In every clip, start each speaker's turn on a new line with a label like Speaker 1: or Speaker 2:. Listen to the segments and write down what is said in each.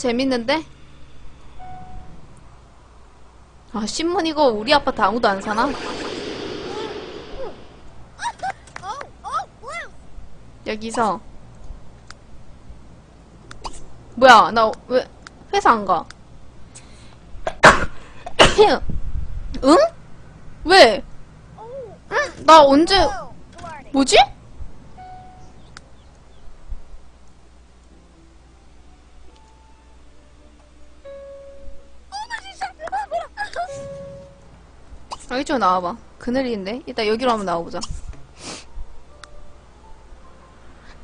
Speaker 1: 재밌는데? 아, 신문 이거 우리 아파트 아무도 안 사나? 여기서 뭐야 나 왜 회사 안 가? 응? 왜? 응? 나 언제 뭐지? 아 이쪽 나와봐 그늘인데 이따 여기로 한번 나와보자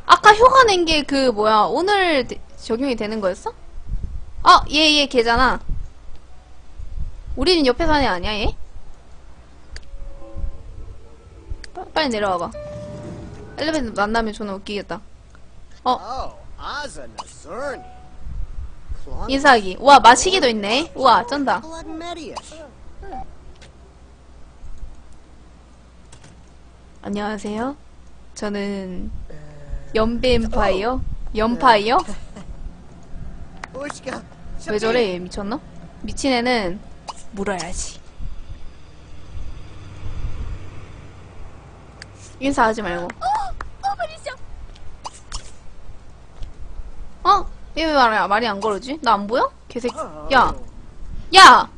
Speaker 1: 아까 효과 낸 게 그 뭐야 오늘 데- 적용이 되는 거였어? 아, 얘, 얘 걔잖아. 우리는 옆에 사는 애 아니야, 얘? 빠- 빨리 내려와봐. 엘리베이터 만나면 존나 웃기겠다.
Speaker 2: Oh, Ozzy Nazurni.
Speaker 1: 인사하기. 우와, 마시기도 있네. 우와, 쩐다. 안녕하세요. 저는 연뱀파이어? 연파이어?
Speaker 2: Ushka.
Speaker 1: 왜 저래? 얘 미쳤나? 미친 애는 물어야지. 인사하지 말고. 어? 얘왜 말이, 말이 안 걸어지? 나 안 보여? 개새끼. 야! 야!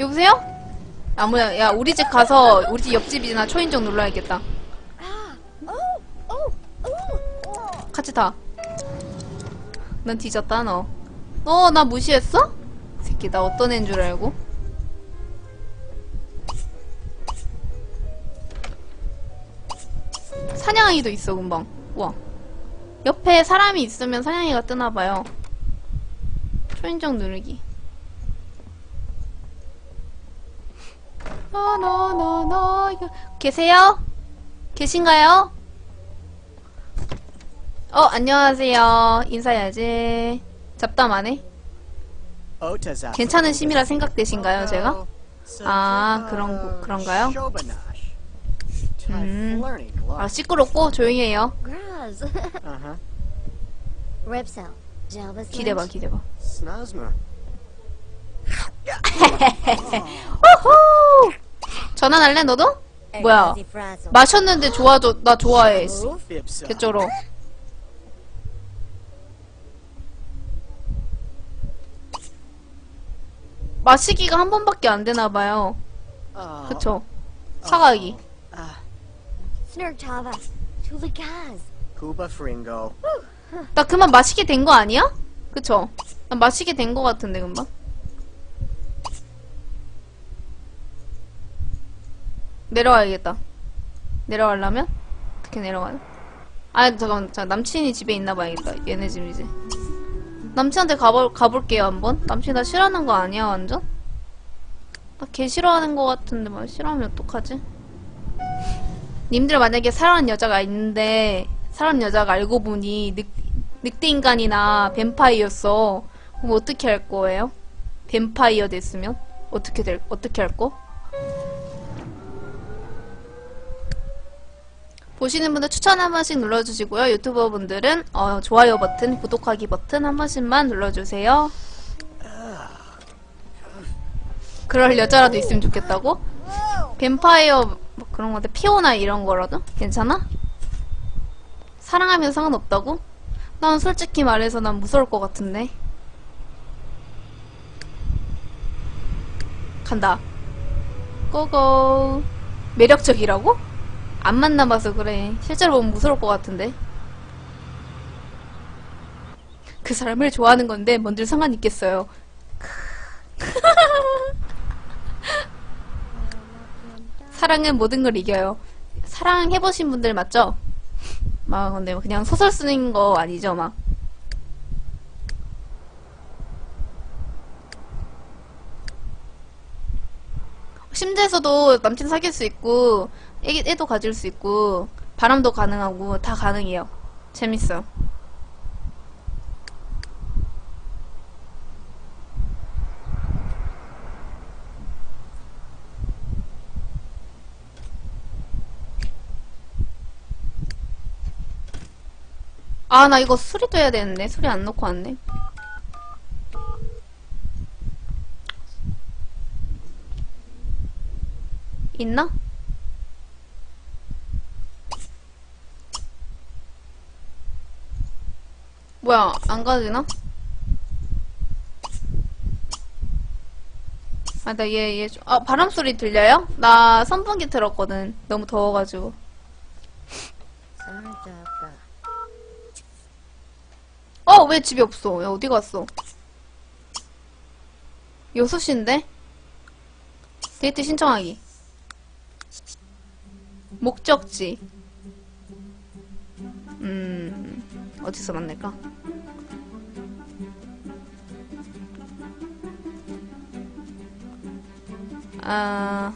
Speaker 1: 여보세요? 아, 뭐야. 야, 우리 집 가서, 우리 집 옆집이나 초인종 눌러야겠다. 같이 타. 넌 뒤졌다, 너. 어, 나 무시했어? 새끼, 나 어떤 애인 줄 알고? 사냥아이도 있어, 금방. 우와. 옆에 사람이 있으면 사냥이가 뜨나봐요. 초인종 누르기. 나나나나 계세요? 계신가요? 어 안녕하세요 인사해야지 잡담 안 해?
Speaker 2: Otaza.
Speaker 1: 괜찮은 심이라 생각되신가요 제가? 아, 그런 거- 그런가요? 음.
Speaker 2: Typhlearning
Speaker 1: 아. 시끄럽고 조용히 해요. 기대봐 기대봐. 호호 전화할래 너도? 뭐야 마셨는데 좋아져 나 좋아해
Speaker 2: Fibsa.
Speaker 1: 개쩔어 마시기가 한 번밖에 안 되나봐요
Speaker 2: Oh.
Speaker 1: 그쵸.
Speaker 3: Tulikaz.
Speaker 2: Kuba Fringo.
Speaker 1: 나 그만 마시게 된 거 아니야? 그쵸? 나 마시게 된 거 같은데 금방 내려와야겠다 내려가려면? 어떻게 내려가요? 아 잠깐만 자 남친이 집에 있나 봐야겠다 얘네 집이지 남친한테 가볼, 가볼게요 한번 남친 나 싫어하는 거 아니야 완전? 나개 싫어하는 거 같은데 막 싫어하면 어떡하지? 님들 만약에 사랑하는 여자가 있는데 사랑하는 여자가 알고 보니 늑, 늑대 인간이나 뱀파이어였어 그럼 어떻게 할 거예요? 뱀파이어 됐으면? 어떻게 될, 어떻게 할 거? 보시는 분들 추천 한 번씩 눌러주시고요. 유튜버 분들은 어, 좋아요 버튼, 구독하기 버튼 한 번씩만 눌러주세요. 그럴 여자라도 있으면 좋겠다고? 뱀파이어 뭐 그런 건데 피오나 이런 거라도 괜찮아? 사랑하면 상관없다고? 난 솔직히 말해서 난 무서울 것 같은데. 간다. 고고. 매력적이라고? 안 만나봐서 그래. 실제로 보면 무서울 것 같은데. 그 사람을 좋아하는 건데 뭔들 상관 있겠어요. 사랑은 모든 걸 이겨요. 사랑해보신 분들 맞죠? 막 근데 그냥 소설 쓰는 거 아니죠, 막. 심지에서도 남친 사귈 수 있고 애, 애도 가질 수 있고 바람도 가능하고 다 가능해요. 재밌어. 아, 나 이거 수리도 해야 되는데. 수리 안 넣고 왔네. 있나? 뭐야, 안 가도 되나? 아, 나 얘, 얘, 좀- 아, 바람 소리 들려요? 나 선풍기 틀었거든. 너무 더워가지고. 어, 왜 집에 없어? 야, 어디 갔어? 6시인데? 데이트 신청하기. 목적지. 음, 어디서 만날까? 아,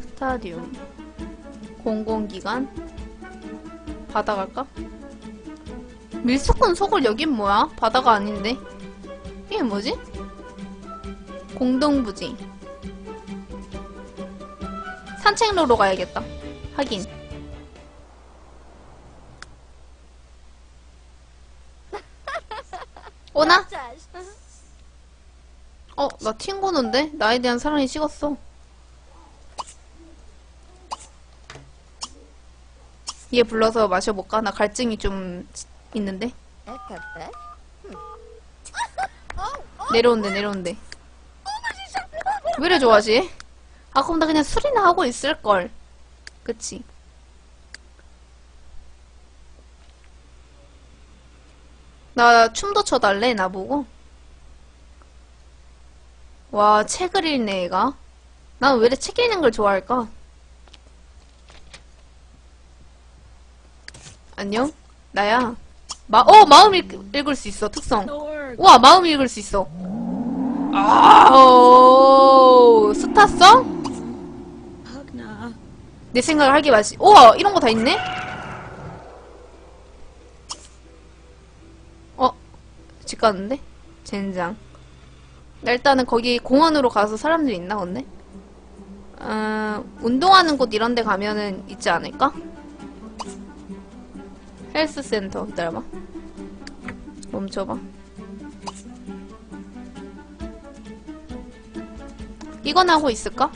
Speaker 1: 스타디움. 공공기관. 바다 갈까? 밀수꾼 소굴 여긴 뭐야? 바다가 아닌데. 이게 뭐지? 공동부지. 산책로로 가야겠다. 하긴. 오나? 어, 나 튕고는데? 나에 대한 사랑이 식었어. 얘 불러서 마셔볼까? 나 갈증이 좀 있는데. 내려온대, 내려온대. 왜 이래 좋아하지? 아, 그럼 나 그냥 술이나 하고 있을걸. 그치? 나 춤도 춰달래, 나보고. 와, 책을 읽네, 얘가. 난 왜 이렇게 책 읽는 걸 좋아할까? 안녕? 나야. 마, 어, 마음 읽, 읽을 수 있어, 특성. 우와, 마음 읽을 수 있어. 아, 오, 스타성? 내 생각을 하게 마시. 우와, 이런 거 다 있네? 어, 집 갔는데? 젠장. 나 일단은 거기 공원으로 가서 사람들 있나, 근데? 어, 운동하는 곳 이런 데 가면은 있지 않을까? 헬스센터, 기다려봐. 멈춰봐. 이건 하고 있을까?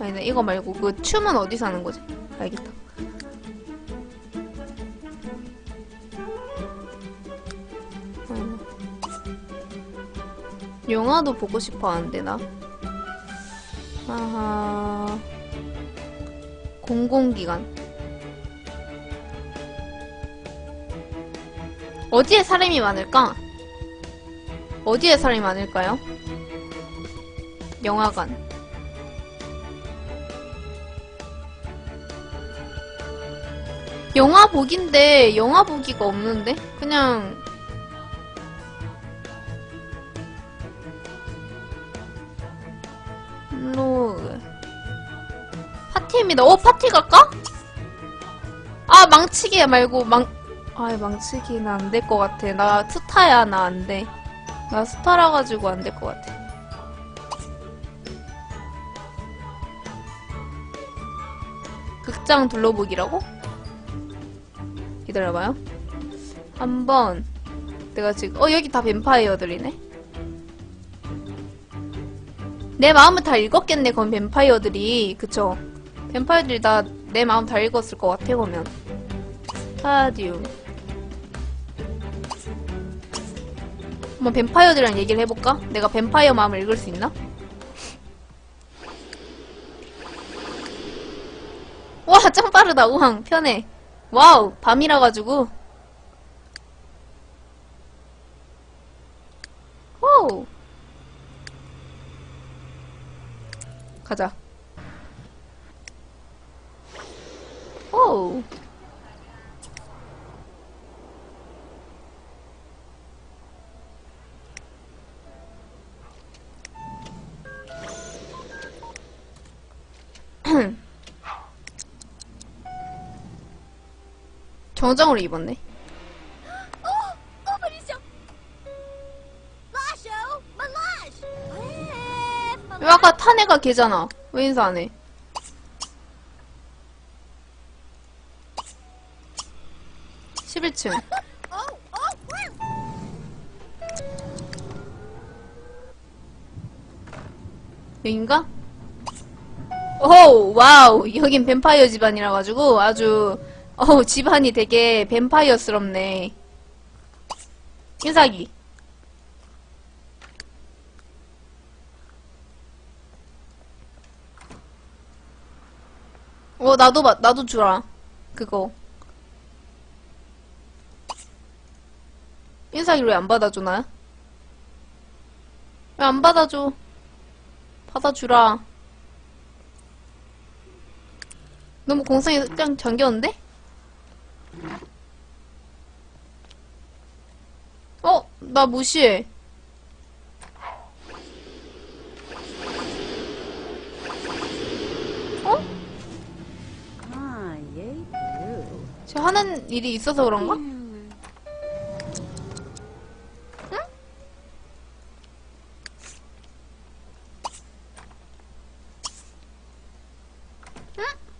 Speaker 1: 아니네, 이거 말고 그 춤은 어디서 하는 거지? 알겠다. 영화도 보고 싶어 하는데, 나. 아하. 공공기관. 어디에 사람이 많을까? 어디에 사람이 많을까요? 영화관. 영화 보기인데 영화 보기가 없는데 그냥 로그 파티입니다. 어 파티 갈까? 아 망치기 말고 망. 아 망치기는 안 될 것 같아. 나 스타야 나 안 돼. 나 스타라 가지고 안 될 것 같아. 극장 둘러보기라고? 기다려봐요. 한번 내가 지금 어 여기 다 뱀파이어들이네. 내 마음을 다 읽었겠네. 그건 뱀파이어들이 그쵸? 뱀파이어들이 다 내 마음 다 읽었을 것 같아 보면. 스타디움. 한번 뱀파이어들이랑 얘기를 해볼까? 내가 뱀파이어 마음을 읽을 수 있나? 와, 짱 빠르다, 우왕. 편해. 와우, 밤이라 가지고. 오. 가자. 오. 정장으로 입었네. 왜 아까 탄 애가 걔잖아. 왜 인사 안 해? 십일 층
Speaker 3: oh, where?
Speaker 1: 여긴가? 오 와우 여긴 뱀파이어 집안이라 가지고 아주 어 집안이 되게 뱀파이어스럽네 인사기 어 나도 마- 나도 주라 그거 인사기를 왜안 받아주나? 왜 안 받아줘? 받아주라. 너무 공성이 그냥 잠겼는데? 어? 나 무시해. 저 하는 일이 있어서 그런가?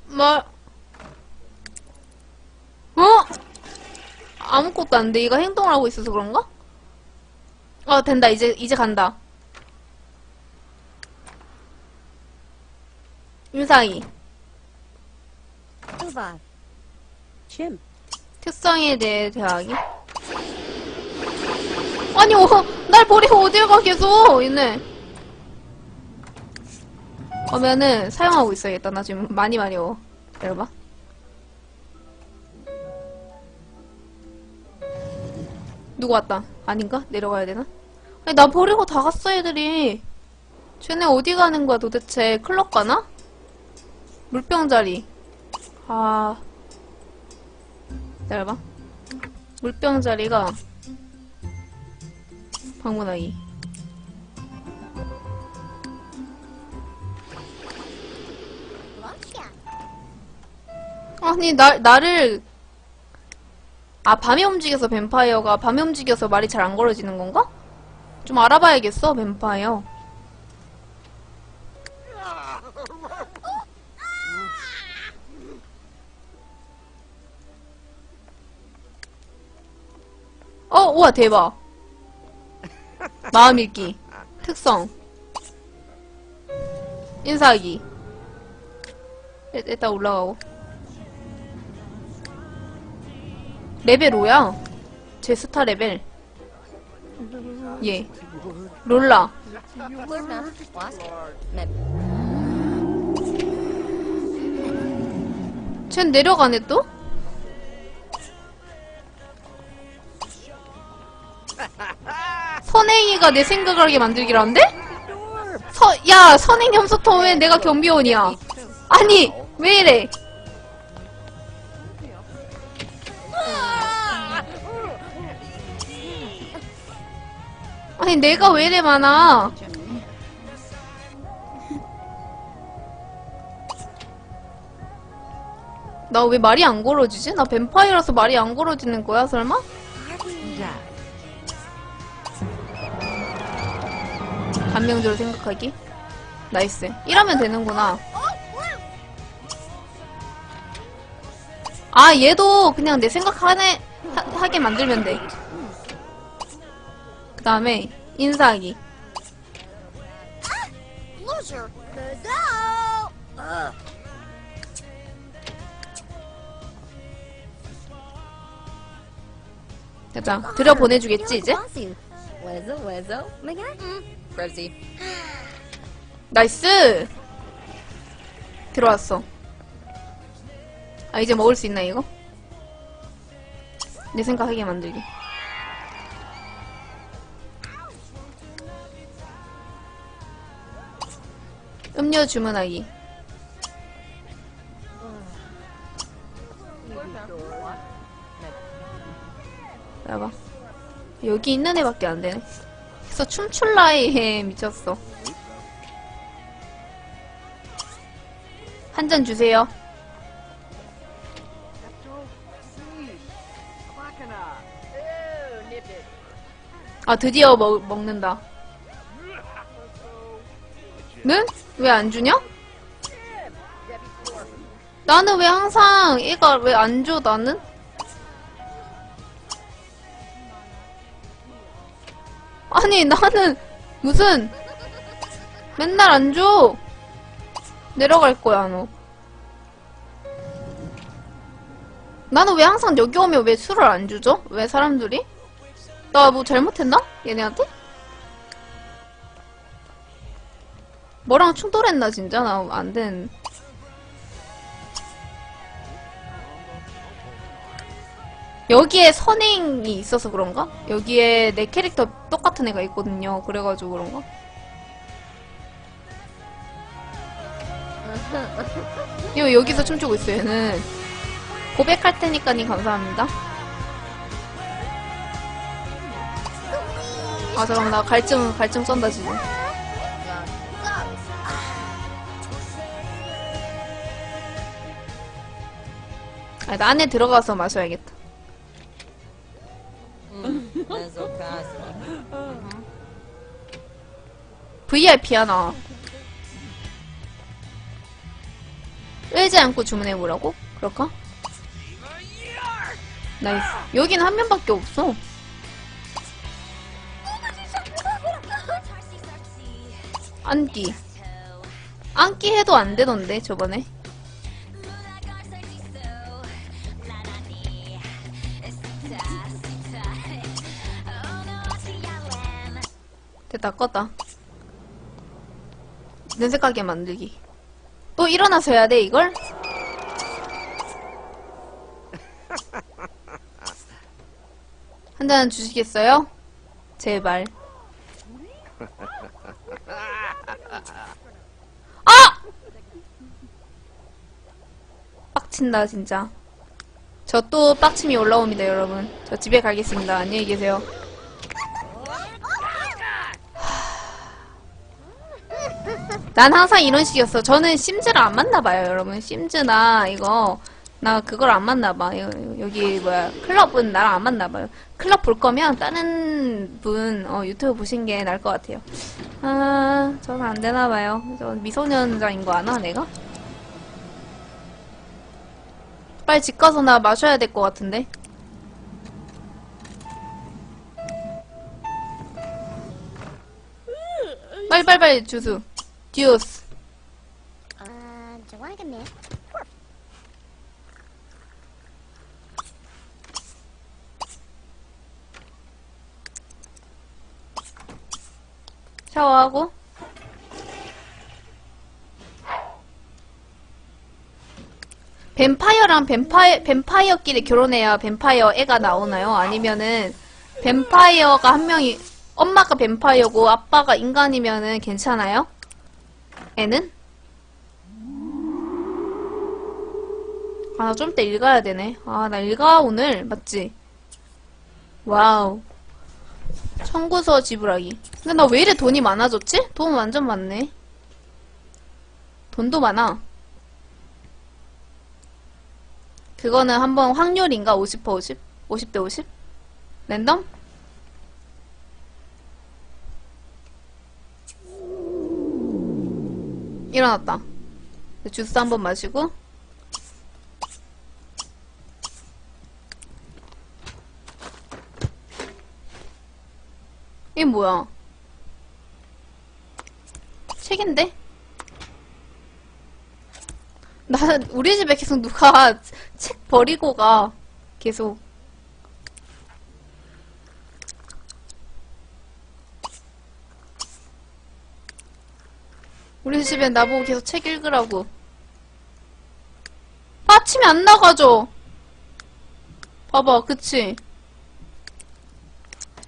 Speaker 1: 말, 어? 아무것도 안 돼. 얘가 행동을 하고 있어서 그런가? 어, 된다. 이제, 이제 간다. 윤상이.
Speaker 4: Uva. Chim.
Speaker 1: 특성에 대해 대하기. 아니, 어, 날 버리고 어딜 가, 계속! 얘네. 그러면은, 사용하고 있어야겠다. 나 지금 많이 마려워. 기다려봐. 누구 왔다. 아닌가? 내려가야 되나? 아니, 나 버리고 다 갔어, 애들이. 쟤네 어디 가는 거야, 도대체? 클럽 가나? 물병 자리. 아. 기다려봐. 물병 자리가 방문하기. 아니 나 나를 아 밤에 움직여서 뱀파이어가 밤에 움직여서 말이 잘 안 걸어지는 건가? 좀 알아봐야겠어 뱀파이어. 우와, 대박. 마음 읽기. 특성. 인사하기. 일- 일단 올라가고. 레벨 5야. 제 스타 레벨. 예. 롤라. 쟨 내려가네 또? 선행이가 내 생각을 하게 만들기라는데? 서, 야, 선행 염소통 왜 내가 경비원이야? 아니, 왜 이래? 아니, 내가 왜 이래 많아? 나 왜 말이 안 걸어지지? 나 뱀파이어라서 말이 안 걸어지는 거야, 설마? 감명적으로 생각하기? 나이스. 이러면 되는구나. 아, 얘도 그냥 내 생각하네, 하, 하게 만들면 돼. 그 다음에, 인사하기. 됐다. 들여 보내주겠지, 이제?
Speaker 3: Rosie.
Speaker 1: 나이스! 들어왔어. 아, 이제 먹을 수 있나, 이거? 내 생각하게 만들기. 음료 주문하기. 봐봐. 여기 있는 애밖에 안 되네. 그래서 춤출 나이에 미쳤어. 한 잔 주세요. 아, 드디어 먹, 먹는다. 는? 왜 안 주냐? 나는 왜 항상 얘가 왜 안 줘, 나는? 아니, 나는 무슨 맨날 안 줘. 내려갈 거야, 너. 나는 왜 항상 여기 오면 왜 술을 안 주죠? 왜 사람들이? 나 뭐 잘못했나? 얘네한테? 뭐랑 충돌했나, 진짜? 나 안 된. 여기에 선행이 있어서 그런가? 여기에 내 캐릭터 똑같은 애가 있거든요. 그래가지고 그런가? 이거 여기서 춤추고 있어요, 얘는. 고백할 테니까님 감사합니다. 아, 잠깐만, 나 갈증, 갈증 쩐다, 지금. 아, 나 안에 들어가서 마셔야겠다. VIP 하나. 끌지 않고 주문해보라고? 그럴까? 나이스. 여긴 한 명밖에 없어. 안기. 안기 해도 안 되던데, 저번에. 됐다, 껐다. 냄새 가게 만들기. 또 일어나서 해야 돼, 이걸? 한 잔 주시겠어요? 제발. 아! 빡친다, 진짜. 저 또 빡침이 올라옵니다, 여러분. 저 집에 가겠습니다. 안녕히 계세요. 난 항상 이런 식이었어. 저는 심즈를 안 맞나봐요, 여러분. 심즈나 이거 나 그걸 안 맞나봐. 여- 여기 뭐야 클럽은 나랑 안 맞나봐요. 클럽 볼 거면 다른 분 어, 유튜브 보신 게 나을 것 같아요. 아, 저는 안 되나봐요. 저 미소년자인 거 아나 내가? 빨리 집 가서 나 마셔야 될 것 같은데. 빨리 빨리 빨리 주스. 듀스.
Speaker 3: Me?
Speaker 1: 샤워하고 뱀파이어랑 뱀파이, 뱀파이어끼리 결혼해야 뱀파이어 애가 나오나요? 아니면은 뱀파이어가 한 명이 엄마가 뱀파이어고 아빠가 인간이면은 괜찮아요? 애는? 아, 나 좀 이따 읽어야 되네. 아, 나 읽어, 오늘. 맞지? 와우. 청구서 지불하기. 근데 나 왜 이래 돈이 많아졌지? 돈 완전 많네. 돈도 많아. 그거는 한번 확률인가? 50% 50? 50대 50? 랜덤? 일어났다. 주스 한번 마시고. 이게 뭐야? 책인데? 나는 우리 집에 계속 누가 책 버리고 가. 계속. 우리 집에 나보고 계속 책 읽으라고. 아침에 안 나가죠? 봐봐, 그치?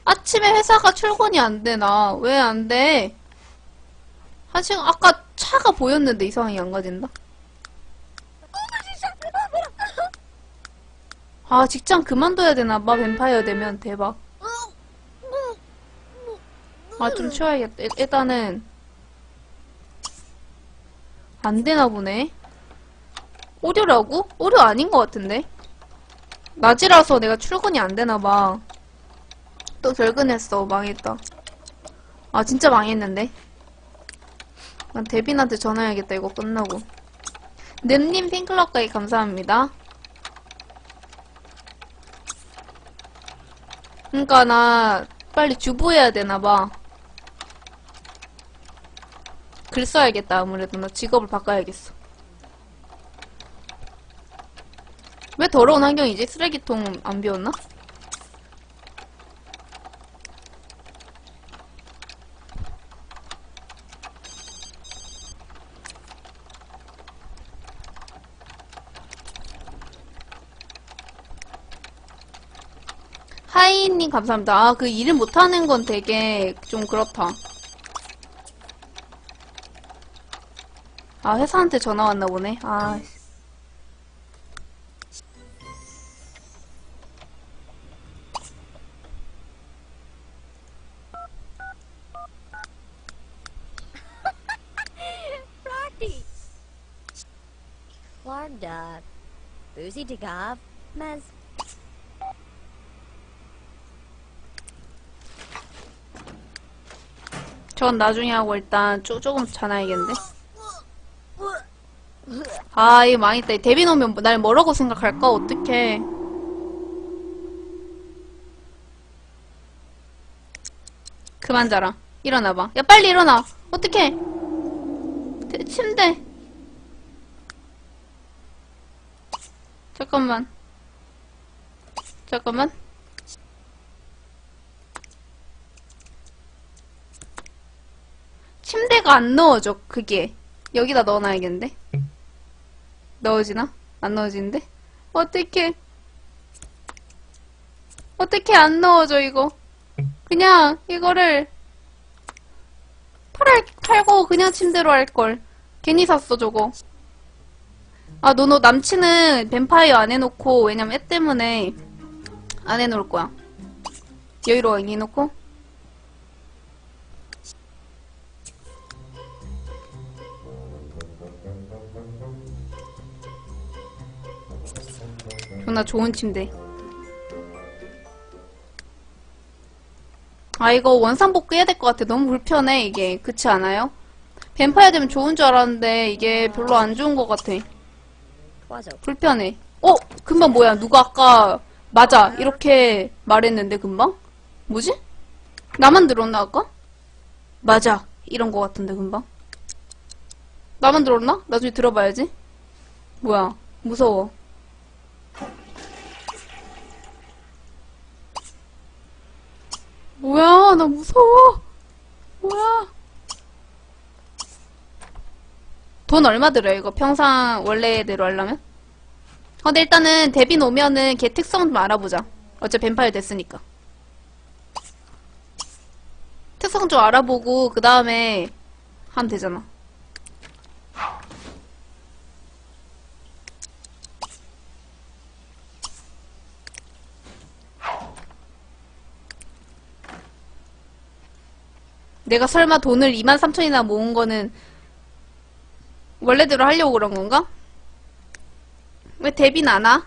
Speaker 1: 아침에 회사가 출근이 안 되나? 왜 안 돼? 한 시간, 아까 차가 보였는데 이상하게 안 가진다? 아, 직장 그만둬야 되나봐, 뱀파이어 되면. 대박. 아, 좀 쉬어야겠다. 일- 일단은, 안 되나 보네. 오류라고? 오류 아닌 것 같은데? 낮이라서 내가 출근이 안 되나 봐. 또 결근했어. 망했다. 아, 진짜 망했는데? 난 데빈한테 전화해야겠다. 이거 끝나고. 늠님 팬클럽까지 감사합니다. 그니까 나 빨리 주부해야 되나봐. 글 써야겠다, 아무래도. 나 직업을 바꿔야겠어. 왜 더러운 환경이지? 쓰레기통 안 비웠나? 하이님 감사합니다. 아, 그 일을 못하는 건 되게 좀 그렇다. 아, 회사한테 전화 왔나 보네. 아.
Speaker 3: Florida. Boozy. Mez.
Speaker 1: 전 나중에 하고 일단 쪼, 조금 자나야겠는데? 아, 이거 망했다. 이 데뷔 오면 날 뭐라고 생각할까? 어떡해. 그만 자라. 일어나봐. 야, 빨리 일어나. 어떡해. 대- 침대. 잠깐만. 잠깐만. 침대가 안 넣어져, 그게. 여기다 넣어놔야겠는데? 넣어지나? 안 넣어지는데? 어떡해. 어떻게 안 넣어져, 이거. 그냥, 이거를, 팔, 팔고 그냥 침대로 할걸. 괜히 샀어, 저거. 아, 너, 너 남친은 뱀파이어 안 해놓고, 왜냐면 애 때문에 안 해놓을 거야. 여유로워, 해놓고. 존나 좋은 침대. 아, 이거 원상복구 해야 될 것 같아. 너무 불편해, 이게. 그렇지 않아요? 뱀파이어 되면 좋은 줄 알았는데, 이게 별로 안 좋은 것 같아.
Speaker 3: Open.
Speaker 1: 불편해. 어? 금방 뭐야? 누가 아까, 맞아. 이렇게 말했는데, 금방? 뭐지? 나만 들었나, 아까? 맞아. 이런 것 같은데, 금방? 나만 들었나? 나중에 들어봐야지. 뭐야? 무서워. 뭐야, 나 무서워. 뭐야. 돈 얼마 들어요, 이거? 평상 원래대로 하려면? 어, 근데 일단은 데빈 오면은 걔 특성 좀 알아보자. 어차피 뱀파이어 됐으니까. 특성 좀 알아보고, 그 다음에 하면 되잖아. 내가 설마 돈을 23,000이나 모은 거는 원래대로 하려고 그런 건가? 왜 데빈 안 와?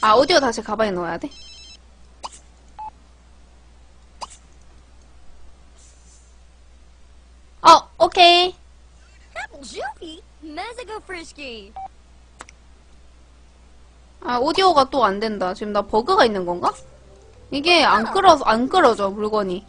Speaker 1: 아, 오디오 다시 가방에 넣어야 돼? 어, 오케이.
Speaker 3: Juvie. Mezigo Frisky.
Speaker 1: 아, 오디오가 또 안 된다. 지금 나 버그가 있는 건가? 이게 안 끌어, 안 끌어져, 물건이.